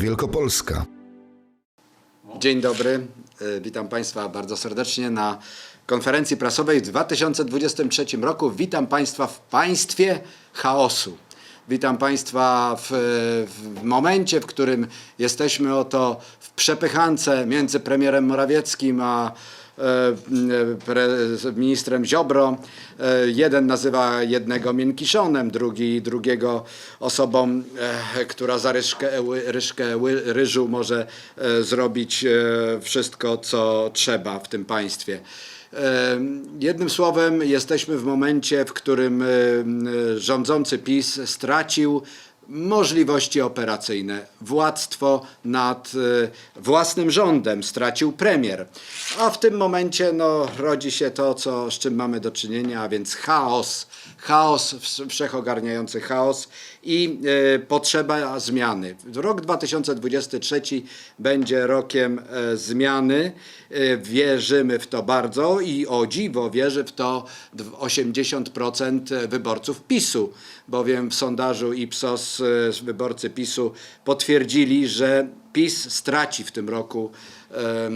Wielkopolska. Dzień dobry, E, witam Państwa bardzo serdecznie na konferencji prasowej w 2023 roku. Witam Państwa w państwie chaosu. Witam Państwa w, w momencie, w którym jesteśmy oto w przepychance między premierem Morawieckim a ministrem Ziobro. E, Jeden nazywa jednego miękiszonem, drugi drugiego osobą, e, która za ryżkę, ryżu może e, zrobić e, wszystko, co trzeba w tym państwie. E, Jednym słowem, jesteśmy w momencie, w którym e, rządzący PiS stracił możliwości operacyjne. Władztwo nad e, własnym rządem stracił premier. A w tym momencie no, rodzi się to, co, z czym mamy do czynienia, a więc chaos. Chaos, wsz- wszechogarniający chaos i e, potrzeba zmiany. Rok 2023 będzie rokiem e, zmiany. E, wierzymy w to bardzo i o dziwo wierzy w to dw- 80% wyborców PiSu, bowiem w sondażu Ipsos wyborcy PiSu potwierdzili, że PiS straci w tym roku e,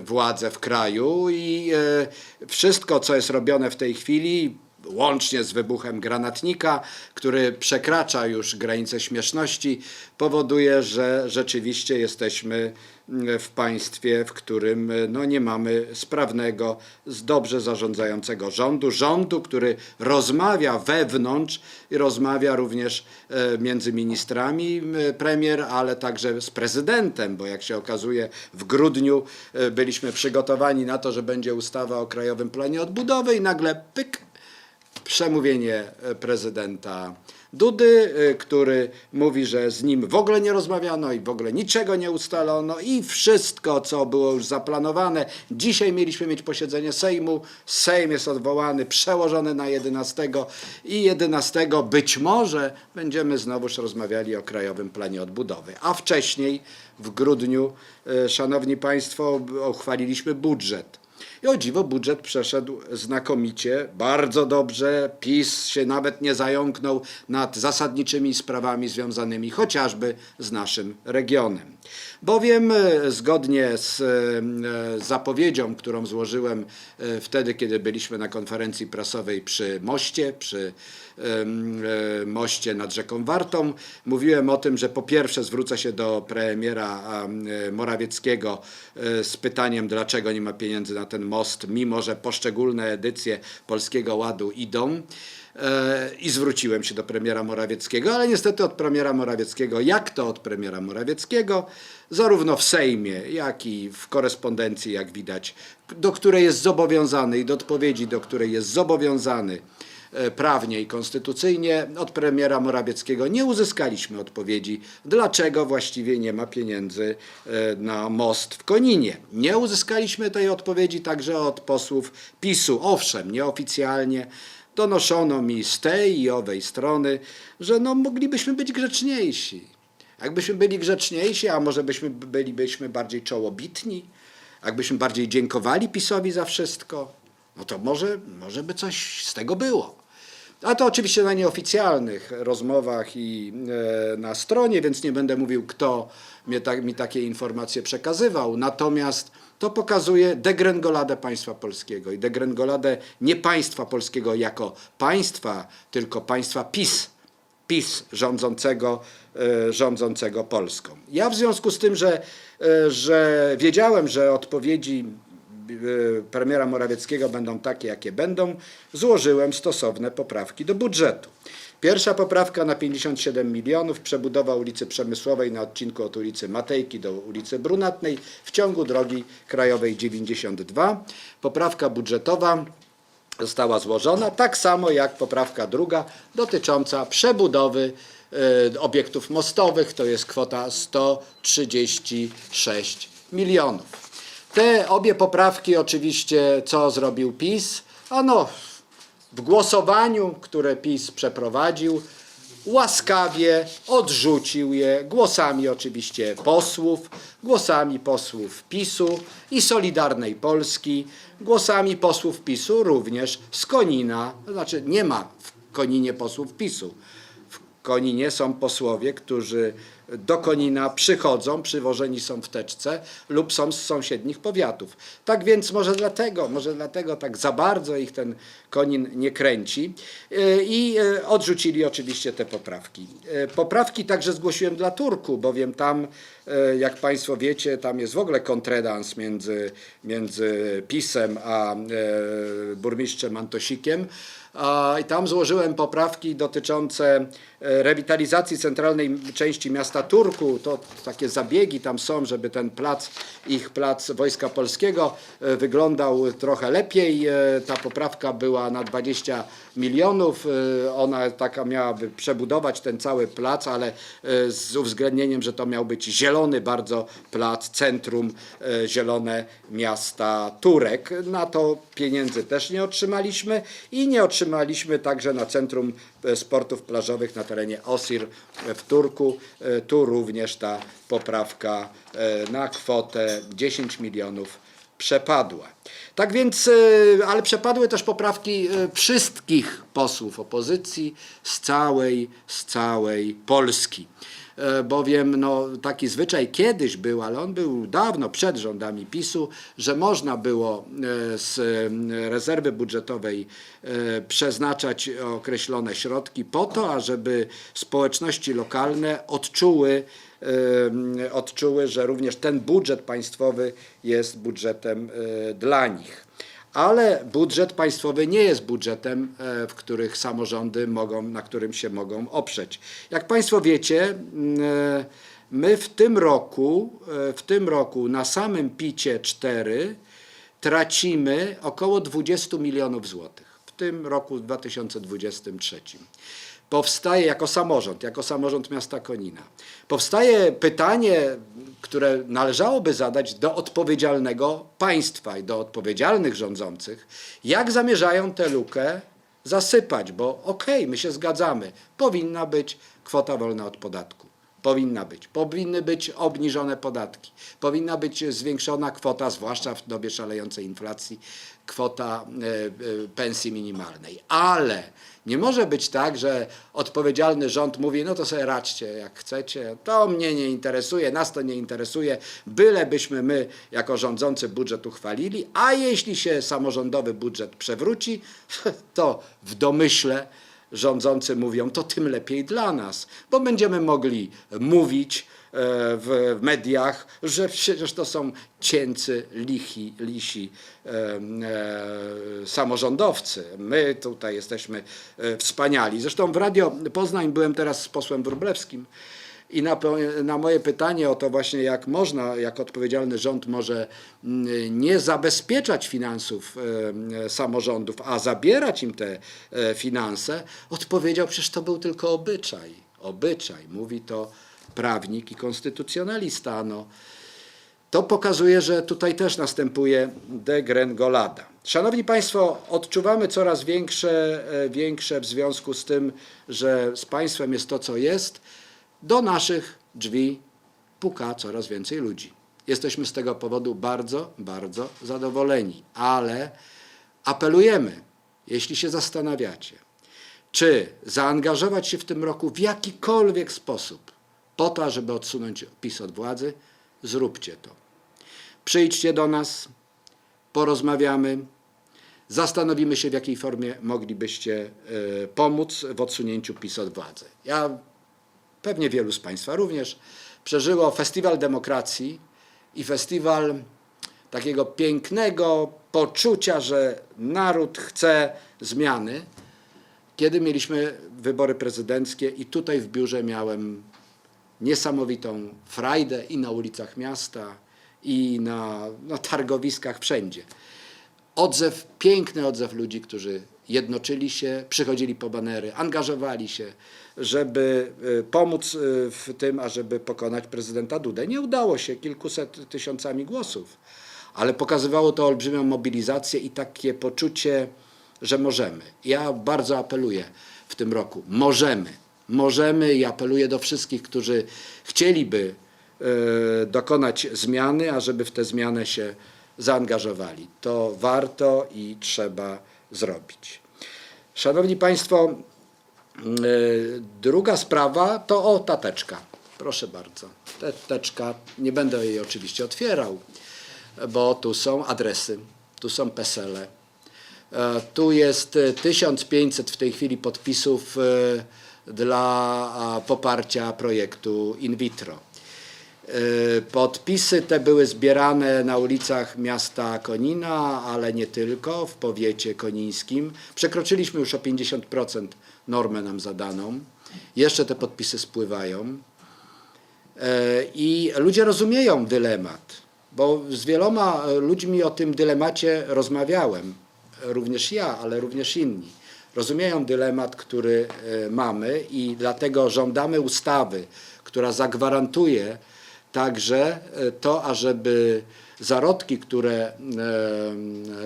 władzę w kraju i e, wszystko, co jest robione w tej chwili, łącznie z wybuchem granatnika, który przekracza już granice śmieszności, powoduje, że rzeczywiście jesteśmy mm, w państwie, w którym e, no, nie mamy sprawnego, dobrze zarządzającego rządu. Rządu, który rozmawia wewnątrz i rozmawia również e, między ministrami premier, ale także z prezydentem, bo jak się okazuje w grudniu e, byliśmy przygotowani na to, że będzie ustawa o Krajowym Planie Odbudowy i nagle pyk, przemówienie e, prezydenta Dudy, e, który mówi, że z nim w ogóle nie rozmawiano i w ogóle niczego nie ustalono i wszystko, co było już zaplanowane. Dzisiaj mieliśmy mieć posiedzenie Sejmu. Sejm jest odwołany, przełożony na 11 i 11 być może będziemy znowuż rozmawiali o Krajowym Planie Odbudowy. A wcześniej, w grudniu, e, szanowni państwo, uchwaliliśmy budżet. I o dziwo budżet przeszedł znakomicie, bardzo dobrze. PiS się nawet nie zająknął nad zasadniczymi sprawami związanymi chociażby z naszym regionem. Bowiem e, zgodnie z e, zapowiedzią, którą złożyłem e, wtedy, kiedy byliśmy na konferencji prasowej przy moście, przy e, moście nad rzeką Wartą. Mówiłem o tym, że po pierwsze zwrócę się do premiera em, e, Morawieckiego e, z pytaniem, dlaczego nie ma pieniędzy na ten most, mimo że poszczególne edycje Polskiego Ładu idą. E, I zwróciłem się do premiera Morawieckiego, ale niestety od premiera Morawieckiego, jak to od premiera Morawieckiego, zarówno w Sejmie, jak i w korespondencji, jak widać, do której jest zobowiązany i do odpowiedzi, do której jest zobowiązany prawnie i konstytucyjnie od premiera Morawieckiego nie uzyskaliśmy odpowiedzi, dlaczego właściwie nie ma pieniędzy e, na most w Koninie. Nie uzyskaliśmy tej odpowiedzi także od posłów PiSu. Owszem, nieoficjalnie donoszono mi z tej i owej strony, że no, moglibyśmy być grzeczniejsi. Jakbyśmy byli grzeczniejsi, a może byśmy bylibyśmy bardziej czołobitni, jakbyśmy bardziej dziękowali PiSowi za wszystko, no to może, może by coś z tego było. A to oczywiście na nieoficjalnych rozmowach i e, na stronie, więc nie będę mówił, kto mi takie informacje przekazywał. Natomiast to pokazuje degrengoladę państwa polskiego i degrengoladę nie państwa polskiego jako państwa, tylko państwa PiS. PiS rządzącego, e, rządzącego Polską. Ja w związku z tym, że, e, że wiedziałem, że odpowiedzi premiera Morawieckiego będą takie, jakie będą, złożyłem stosowne poprawki do budżetu. Pierwsza poprawka na 57 milionów, przebudowa ulicy Przemysłowej na odcinku od ulicy Matejki do ulicy Brunatnej w ciągu drogi krajowej 92. Poprawka budżetowa została złożona, tak samo jak poprawka druga dotycząca przebudowy e, obiektów mostowych, to jest kwota 136 milionów. Te obie poprawki oczywiście co zrobił PiS? Ano w głosowaniu, które PiS przeprowadził, łaskawie odrzucił je głosami oczywiście posłów, głosami posłów PiSu i Solidarnej Polski, głosami posłów PiSu również z Konina, znaczy nie ma w Koninie posłów PiSu. W Koninie są posłowie, którzy do Konina przychodzą, przywożeni są w teczce lub są z sąsiednich powiatów. Tak więc może dlatego, może dlatego tak za bardzo ich ten Konin nie kręci E, i e, odrzucili oczywiście te poprawki. E, Poprawki także zgłosiłem dla Turku, bowiem tam, jak Państwo wiecie, tam jest w ogóle kontredans między, między PiSem a burmistrzem Antosikiem. I tam złożyłem poprawki dotyczące rewitalizacji centralnej części miasta Turku. To takie zabiegi tam są, żeby ten plac, ich plac Wojska Polskiego wyglądał trochę lepiej. Ta poprawka była na 20 milionów. E, Ona taka miałaby przebudować ten cały plac, ale e, z uwzględnieniem, że to miał być zielony bardzo plac, centrum e, zielone miasta Turek. Na to pieniędzy też nie otrzymaliśmy i nie otrzymaliśmy także na Centrum Sportów Plażowych na terenie Osir w Turku. Tu również ta poprawka na kwotę 10 milionów przepadła. Tak więc, e, ale przepadły też poprawki e, wszystkich posłów opozycji z całej, z całej Polski. E, Bowiem no, taki zwyczaj kiedyś był, ale on był dawno przed rządami PiSu, że można było e, z e, rezerwy budżetowej przeznaczać określone środki po to, ażeby społeczności lokalne odczuły, odczuły, że również ten budżet państwowy jest budżetem dla nich. Ale budżet państwowy nie jest budżetem, e, w których samorządy mogą, na którym się mogą oprzeć. Jak Państwo wiecie, mm, e, my w tym roku, e, w tym roku na samym PICie 4 tracimy około 20 milionów złotych. W tym roku 2023 powstaje jako samorząd, jako samorząd miasta Konina. Powstaje pytanie, które należałoby zadać do odpowiedzialnego państwa i do odpowiedzialnych rządzących, jak zamierzają tę lukę zasypać, bo okej, my się zgadzamy, powinna być kwota wolna od podatku. Powinna być. Powinny być obniżone podatki. Powinna być zwiększona kwota, zwłaszcza w dobie szalejącej inflacji, kwota e, e, pensji minimalnej. Ale nie może być tak, że odpowiedzialny rząd mówi, no to sobie radźcie jak chcecie, to mnie nie interesuje, nas to nie interesuje, bylebyśmy my jako rządzący budżet uchwalili, a jeśli się samorządowy budżet przewróci, to w domyśle rządzący mówią, to tym lepiej dla nas, bo będziemy mogli mówić e, w mediach, że przecież to są cięcy, lichi, lisi e, samorządowcy. My tutaj jesteśmy e, wspaniali. Zresztą w Radio Poznań byłem teraz z posłem Wróblewskim i na, na moje pytanie o to właśnie, jak można, jak odpowiedzialny rząd może mm, nie zabezpieczać finansów e, samorządów, a zabierać im te e, finanse, odpowiedział, przecież to był tylko obyczaj. Obyczaj, mówi to prawnik i konstytucjonalista. No. To pokazuje, że tutaj też następuje degrengolada. Szanowni Państwo, odczuwamy coraz większe, e, większe w związku z tym, że z państwem jest to, co jest. Do naszych drzwi puka coraz więcej ludzi. Jesteśmy z tego powodu bardzo, bardzo zadowoleni, ale apelujemy, jeśli się zastanawiacie, czy zaangażować się w tym roku w jakikolwiek sposób po to, żeby odsunąć PiS od władzy, zróbcie to. Przyjdźcie do nas, porozmawiamy, zastanowimy się, w jakiej formie moglibyście e, pomóc w odsunięciu PiS od władzy. Ja, pewnie wielu z Państwa również, przeżyło Festiwal Demokracji i festiwal takiego pięknego poczucia, że naród chce zmiany, kiedy mieliśmy wybory prezydenckie i tutaj w biurze miałem niesamowitą frajdę i na ulicach miasta, i na, na targowiskach, wszędzie. Odzew, piękny odzew ludzi, którzy jednoczyli się, przychodzili po banery, angażowali się, żeby y, pomóc y, w tym, ażeby pokonać prezydenta Dudę. Nie udało się kilkuset tysiącami głosów, ale pokazywało to olbrzymią mobilizację i takie poczucie, że możemy. Ja bardzo apeluję w tym roku, możemy. Możemy i apeluję do wszystkich, którzy chcieliby e, dokonać zmiany, ażeby w tę zmianę się zaangażowali. To warto i trzeba zrobić. Szanowni Państwo, e, druga sprawa to o tateczka. Proszę bardzo. Te, teczka, nie będę jej oczywiście otwierał, bo tu są adresy, tu są pesele. E, Tu jest e, 1500 w tej chwili podpisów e, dla poparcia projektu in vitro. E, Podpisy te były zbierane na ulicach miasta Konina, ale nie tylko, w powiecie konińskim. Przekroczyliśmy już o 50% normę nam zadaną. Jeszcze te podpisy spływają. E, I ludzie rozumieją dylemat, bo z wieloma ludźmi o tym dylemacie rozmawiałem, również ja, ale również inni. Rozumieją dylemat, który e, mamy i dlatego żądamy ustawy, która zagwarantuje także e, to, ażeby zarodki, które e,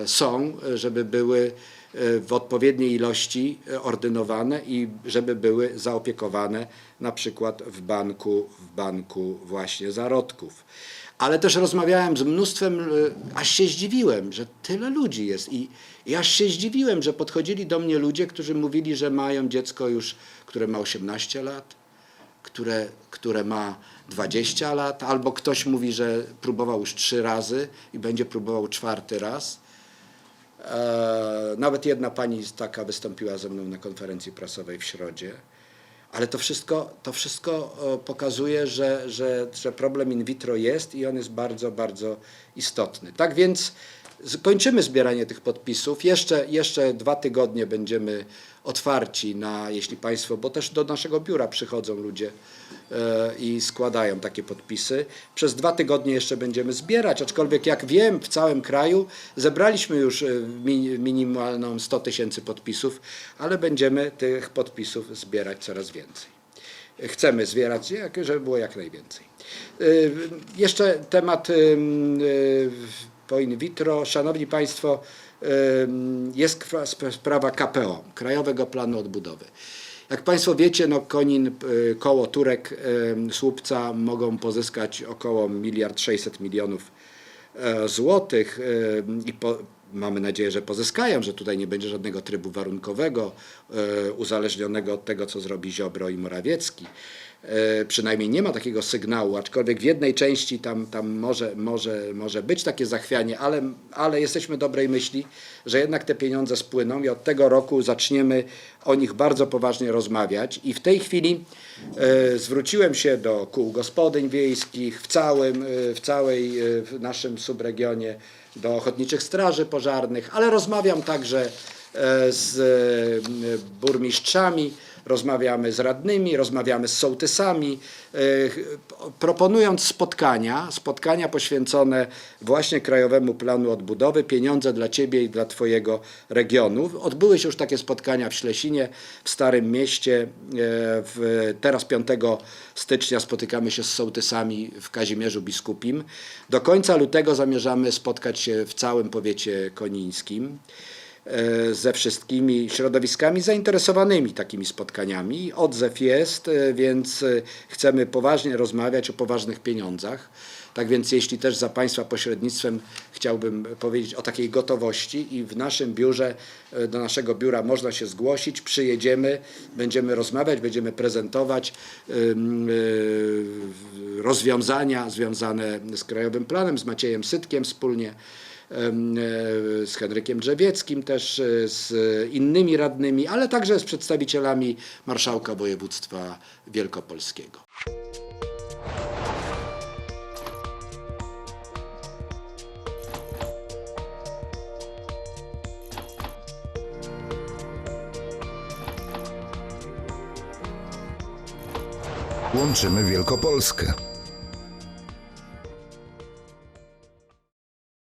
są, żeby były e, w odpowiedniej ilości e, ordynowane i żeby były zaopiekowane na przykład w banku, w banku właśnie zarodków. Ale też rozmawiałem z mnóstwem, e, aż się zdziwiłem, że tyle ludzi jest i, i aż się zdziwiłem, że podchodzili do mnie ludzie, którzy mówili, że mają dziecko już, które ma 18 lat, które, które ma 20 lat, albo ktoś mówi, że próbował już trzy razy i będzie próbował czwarty raz. E, nawet jedna pani taka wystąpiła ze mną na konferencji prasowej w środzie. Ale to wszystko, to wszystko e, pokazuje, że, że, że problem in vitro jest i on jest bardzo, bardzo istotny. Tak więc kończymy zbieranie tych podpisów. Jeszcze, jeszcze dwa tygodnie będziemy otwarci na, jeśli Państwo, bo też do naszego biura przychodzą ludzie e, i składają takie podpisy. Przez dwa tygodnie jeszcze będziemy zbierać, aczkolwiek jak wiem, w całym kraju zebraliśmy już e, mi- minimalną 100 tysięcy podpisów, ale będziemy tych podpisów zbierać coraz więcej. Chcemy zbierać, jak- żeby było jak najwięcej. Y, Jeszcze temat po in vitro. Szanowni Państwo, jest sprawa KPO, Krajowego Planu Odbudowy. Jak Państwo wiecie, no Konin, y, koło Turek, Słupca mogą pozyskać około miliard 600 milionów e, złotych e, i po, mamy nadzieję, że pozyskają, że tutaj nie będzie żadnego trybu warunkowego e, uzależnionego od tego, co zrobi Ziobro i Morawiecki. E, Przynajmniej nie ma takiego sygnału, aczkolwiek w jednej części tam, tam może, może, może być takie zachwianie, ale, ale jesteśmy dobrej myśli, że jednak te pieniądze spłyną i od tego roku zaczniemy o nich bardzo poważnie rozmawiać. I w tej chwili e, zwróciłem się do kół gospodyń wiejskich w całym, e, w całej e, w naszym subregionie, do ochotniczych straży pożarnych, ale rozmawiam także z burmistrzami, rozmawiamy z radnymi, rozmawiamy z sołtysami, e, proponując spotkania, spotkania poświęcone właśnie Krajowemu Planu Odbudowy, pieniądze dla Ciebie i dla Twojego regionu. Odbyły się już takie spotkania w Ślesinie, w Starym Mieście. E, teraz 5 stycznia spotykamy się z sołtysami w Kazimierzu Biskupim. Do końca lutego zamierzamy spotkać się w całym powiecie konińskim ze wszystkimi środowiskami zainteresowanymi takimi spotkaniami. Odzew jest, e, więc e, chcemy poważnie rozmawiać o poważnych pieniądzach. Tak więc jeśli też za Państwa pośrednictwem chciałbym powiedzieć o takiej gotowości i w naszym biurze, e, do naszego biura można się zgłosić, przyjedziemy, będziemy rozmawiać, będziemy prezentować e, rozwiązania związane z Krajowym Planem, z Maciejem Sytkiem wspólnie e, z Henrykiem Drzewieckim, też e, z innymi radnymi, ale także z przedstawicielami Marszałka Województwa Wielkopolskiego. Łączymy Wielkopolskę.